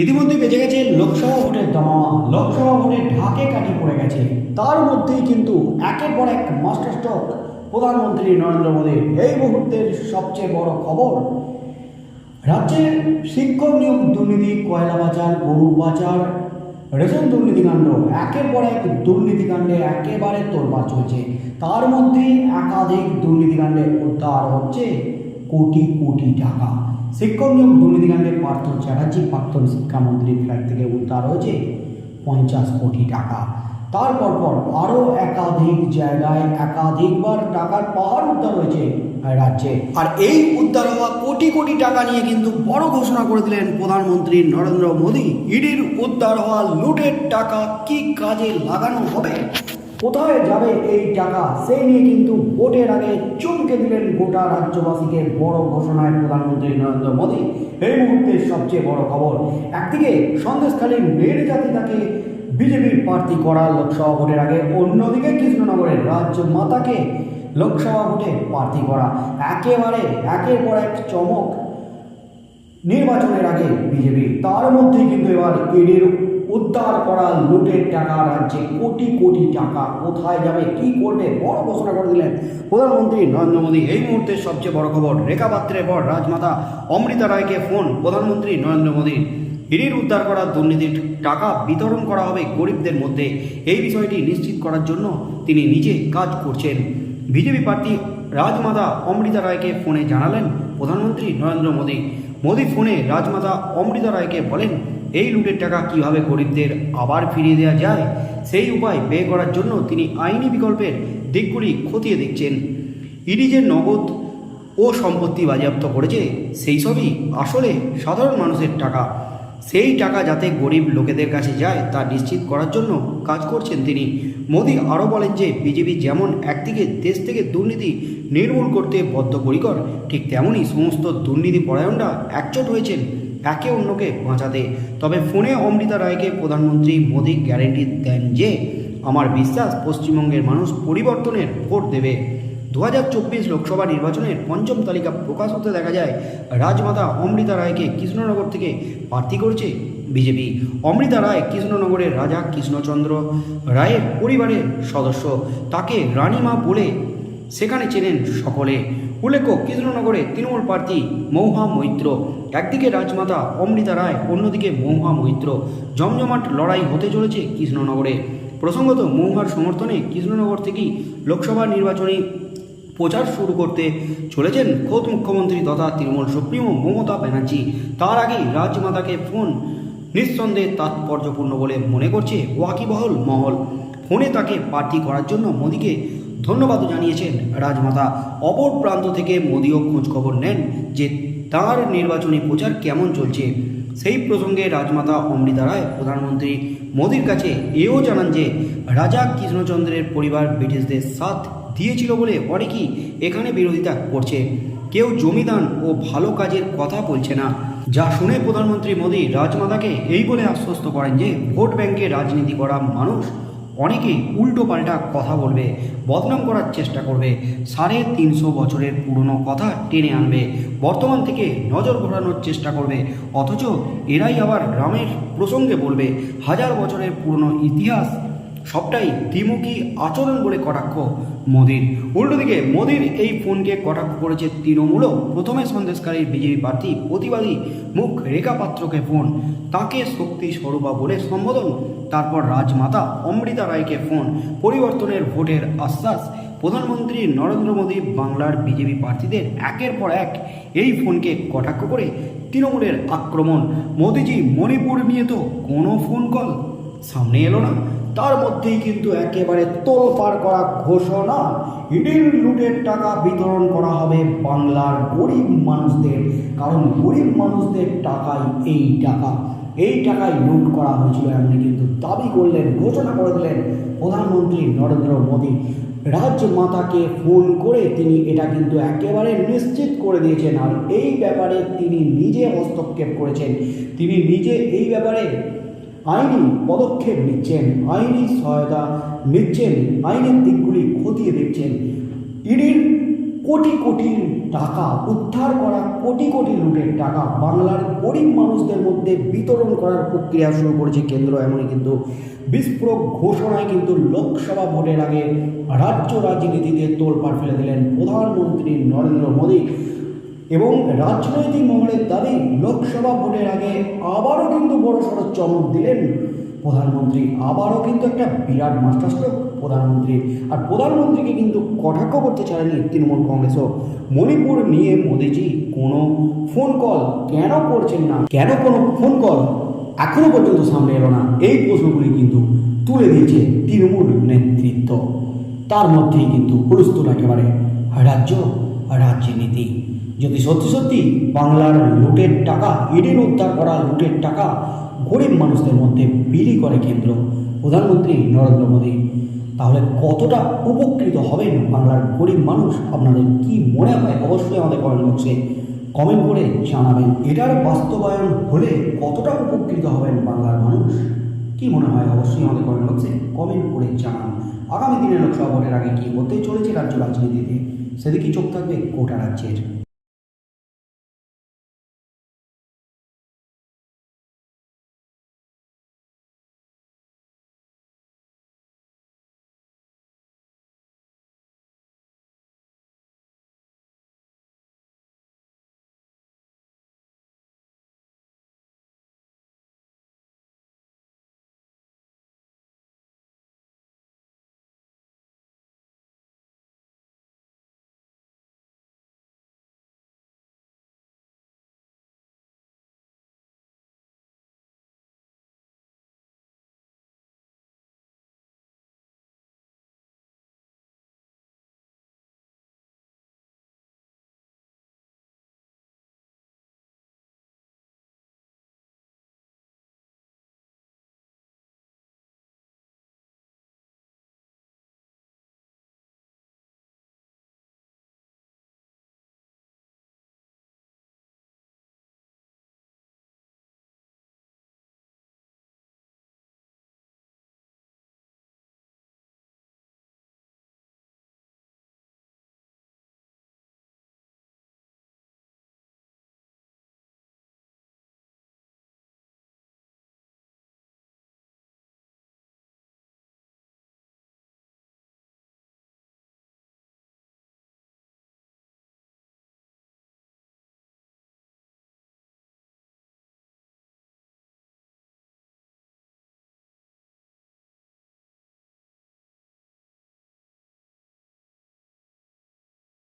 ইতিমধ্যে বেজে গেছে লোকসভা ভোটের দামামা লোকসভা ভোটে ঢাকে কাঠি পড়ে গেছে। তার মধ্যেই কিন্তু একের পর এক মাস্টার স্ট্রোক প্রধানমন্ত্রী নরেন্দ্র মোদীর এই মুহূর্তের সবচেয়ে বড় খবর, রাজ্যের শিক্ষক নিয়োগ দুর্নীতি, কয়লা পাচার, গরু পাচার, রেশন দুর্নীতিকাণ্ড একের পর এক দুর্নীতিকাণ্ডে একেবারে তোলপাড় চলছে। তার মধ্যেই একাধিক দুর্নীতিকাণ্ডে উদ্ধার হচ্ছে কোটি কোটি টাকা। শিক্ষক নিয়োগ দুর্নীতিকাণ্ডে পার্থ চ্যাটার্জি, প্রাক্তন শিক্ষামন্ত্রীর ফ্ল্যাট থেকে উদ্ধার হয়েছে পঞ্চাশ কোটি টাকা। তারপর পর আরও একাধিক জায়গায় একাধিকবার টাকার পাহাড় উদ্ধার হয়েছে রাজ্যে। আর এই উদ্ধার হওয়া কোটি কোটি টাকা নিয়ে কিন্তু বড় ঘোষণা করে দিলেন প্রধানমন্ত্রী নরেন্দ্র মোদী। ইডির উদ্ধার হওয়া লুটের টাকা কি কাজে লাগানো হবে? কোথায় যাবে এই টাকা? সেই নিয়ে কিন্তু ভোটের আগে চমকে দিলেন গোটা রাজ্যবাসীকে বড় ঘোষণায় প্রধানমন্ত্রী নরেন্দ্র মোদী। এই মুহূর্তের সবচেয়ে বড় খবর, একদিকে সন্দেশখালীর মেয়ের জাতি তাকে বিজেপির প্রার্থী করা লোকসভা ভোটের আগে, অন্যদিকে কৃষ্ণনগরের রাজ্য মাতাকে লোকসভা ভোটে প্রার্থী করা। একেবারে একের পর এক চমক নির্বাচনের আগে বিজেপি। তার মধ্যেই কিন্তু এবার ইডির উদ্ধার করা লুটের টাকা রাজ্যে কোটি কোটি টাকা কোথায় যাবে? কি করবে? বড় ঘোষণা করে দিলেন প্রধানমন্ত্রী নরেন্দ্র মোদী। এই মুহূর্তের সবচেয়ে বড় খবর রেখা পাত্রের পর রাজমাতা অমৃতা রায়কে ফোন প্রধানমন্ত্রী নরেন্দ্র মোদীর। ইডির উদ্ধার করা দুর্নীতির টাকা বিতরণ করা হবে গরিবদের মধ্যে। এই বিষয়টি নিশ্চিত করার জন্য তিনি নিজে কাজ করছেন। বিজেপি প্রার্থী রাজমাতা অমৃতা রায়কে ফোনে জানালেন প্রধানমন্ত্রী নরেন্দ্র মোদী। মোদী ফোনে রাজমাতা অমৃতা রায়কে বলেন এই লুটের টাকা কীভাবে গরিবদের আবার ফিরিয়ে দেওয়া যায়? সেই উপায় ব্যয় করার জন্য তিনি আইনি বিকল্পের দিকগুলি খতিয়ে দেখছেন। ইডি যে নগদ ও সম্পত্তি বাজেয়াপ্ত করেছে, সেই সবই আসলে সাধারণ মানুষের টাকা। সেই টাকা যাতে গরিব লোকেদের কাছে যায়, তা নিশ্চিত করার জন্য কাজ করছেন তিনি। মোদী আরও বলেন যে, বিজেপি যেমন একদিকে দেশ থেকে দুর্নীতি নির্মূল করতে বদ্ধপরিকর, ঠিক তেমনই সমস্ত দুর্নীতি পরায়ণরা একজোট হয়েছেন। একে অন্যকে বাঁচাতে। তবে ফোনে অমৃতা রায়কে প্রধানমন্ত্রী মোদী গ্যারেন্টি দেন যে, আমার বিশ্বাস পশ্চিমবঙ্গের মানুষ পরিবর্তনের ভোট দেবে। দু হাজার চব্বিশ লোকসভা নির্বাচনের পঞ্চম তালিকা প্রকাশ হতে দেখা যায়, রাজমাতা অমৃতা রায়কে কৃষ্ণনগর থেকে প্রার্থী করেছে বিজেপি। অমৃতা রায় কৃষ্ণনগরের রাজা কৃষ্ণচন্দ্র রায়ের পরিবারের সদস্য। তাকে রানীমা বলে সেখানে চেনেন সকলে। উল্লেখ্য, কৃষ্ণনগরে তৃণমূল প্রার্থী মৌহা মৈত্র। একদিকে রাজমাতা অমৃতা রায়, অন্যদিকে মৌহা মৈত্র। জমজমাট লড়াই হতে চলেছে কৃষ্ণনগরে। প্রসঙ্গত, মৌহার সমর্থনে কৃষ্ণনগর থেকেই লোকসভা নির্বাচনী প্রচার শুরু করতে চলেছেন খোদ মুখ্যমন্ত্রী তথা তৃণমূল সুপ্রিমো মমতা ব্যানার্জি। তার আগেই রাজমাতাকে ফোন নিঃসন্দেহে তাৎপর্যপূর্ণ বলে মনে করছে ওয়াকিবহল মহল। ফোনে তাকে প্রার্থী করার জন্য মোদীকে ধন্যবাদ জানিয়েছেন রাজমাতা। অপর প্রান্ত থেকে মোদীও খোঁজখবর নেন যে তার নির্বাচনী প্রচার কেমন চলছে। সেই প্রসঙ্গে রাজমাতা অমৃতা রায়, প্রধানমন্ত্রী মোদীর কাছে এও জানান যে, রাজা কৃষ্ণচন্দ্রের পরিবার ব্রিটিশদের সাথ দিয়েছিল বলে অনেকেই এখানে বিরোধিতা করছে। কেউ জমিদান ও ভালো কাজের কথা বলছে না। যা শুনে প্রধানমন্ত্রী মোদী রাজমাতাকে এই বলে আশ্বস্ত করেন যে, ভোট ব্যাংকে রাজনীতি করা মানুষ অনেকেই উল্টো পাল্টা কথা বলবে, বদনাম করার চেষ্টা করবে, সাড়ে তিনশো বছরের পুরনো কথা টেনে আনবে, বর্তমান থেকে নজর ঘোরানোর চেষ্টা করবে, অথচ এরাই আবার গ্রামের প্রসঙ্গে বলবে, হাজার বছরের পুরনো ইতিহাস সবটাই দ্বিমুখী আচরণ বলে কটাক্ষ মোদির। উল্টোদিকে মোদির এই ফোনকে কটাক্ষ করেছে তৃণমূলও। প্রথমে সন্দেশকারীর বিজেপি প্রার্থী প্রতিবাদী মুখ রেখা পাত্রকে ফোন। তাকে শক্তি স্বরূপা বলে সম্বোধন তারপর রাজমাতা অমৃতা রায়কে ফোন, পরিবর্তনের ভোটের আশ্বাস। প্রধানমন্ত্রী নরেন্দ্র মোদী বাংলার বিজেপি প্রার্থীদের একের পর এক এই ফোনকে কটাক্ষ করে তৃণমূলের আক্রমণ। মোদিজি, মণিপুর নিয়ে তো কোনো ফোন কল সামনে এলো না। তার মধ্যেই কিন্তু একেবারে তোলপাড় করা ঘোষণা। ইডির লুটের টাকা বিতরণ করা হবে বাংলার গরিব মানুষদের। কারণ গরিব মানুষদের টাকাই এই টাকা। এই টাকায় লুট করা হয়েছিল এমনি কিন্তু দাবি করলেন, ঘোষণা করে দিলেন প্রধানমন্ত্রী নরেন্দ্র মোদী। রাজমাতাকে ফোন করে তিনি এটা কিন্তু একেবারে নিশ্চিত করে দিয়েছেন আর এই ব্যাপারে তিনি নিজে হস্তক্ষেপ করেছেন। তিনি নিজে এই ব্যাপারে আইনি পদক্ষেপ নিচ্ছেন, আইনি সহায়তা নিচ্ছেন, আইনের দিকগুলি খতিয়ে দেখছেন। ইডির কোটি কোটি টাকা উদ্ধার করা কোটি কোটি লুটের টাকা বাংলার গরিব মানুষদের মধ্যে বিতরণ করার প্রক্রিয়া শুরু করেছে কেন্দ্র। এমনই কিন্তু বিস্ফোরক ঘোষণায় কিন্তু লোকসভা ভোটের আগে রাজ্য রাজনীতিতে তোলপাড় ফেলে দিলেন প্রধানমন্ত্রী নরেন্দ্র মোদী। এবং রাজনৈতিক মহলের দাবি, লোকসভা ভোটের আগে আবারও কিন্তু বড় সড়ো চমক দিলেন প্রধানমন্ত্রী। আবারও কিন্তু একটা বিরাট মাস্টারস্ট্রোক। প্রধানমন্ত্রী আর প্রধানমন্ত্রীকে কিন্তু কটাক্ষ করতে চায়নি তৃণমূল কংগ্রেসও। মণিপুর নিয়ে মোদিজি কোনো ফোন কল কেন করছেন না? কেন কোনো ফোন কল এখনও পর্যন্ত সামনে এলো না? এই প্রশ্নগুলি কিন্তু তুলে দিয়েছে তৃণমূল নেতৃত্ব। তার মধ্যেই কিন্তু হুলস্থুল একেবারে রাজ্য রাজনীতি। যদি সত্যি সত্যি বাংলার লুটের টাকা ইডির উদ্ধার করা লুটের টাকা গরিব মানুষদের মধ্যে বিলি করে কেন্দ্র প্রধানমন্ত্রী নরেন্দ্র মোদী তাহলে কতটা উপকৃত হবেন বাংলার গরিব মানুষ? আপনাদের কি মনে হয়? অবশ্যই আমাদের কমেন্ট বক্সে কমেন্ট করে জানাবেন। এটার বাস্তবায়ন হলে কতটা উপকৃত হবেন বাংলার মানুষ? কি মনে হয়? অবশ্যই আমাদের কমেন্ট বক্সে কমেন্ট করে জানান। আগামী দিনে লোকসভা ভোটের আগে কি হতে চলেছে রাজ্য রাজনীতিতে? সেদিকে চোখ থাকবে গোটা রাজ্যের।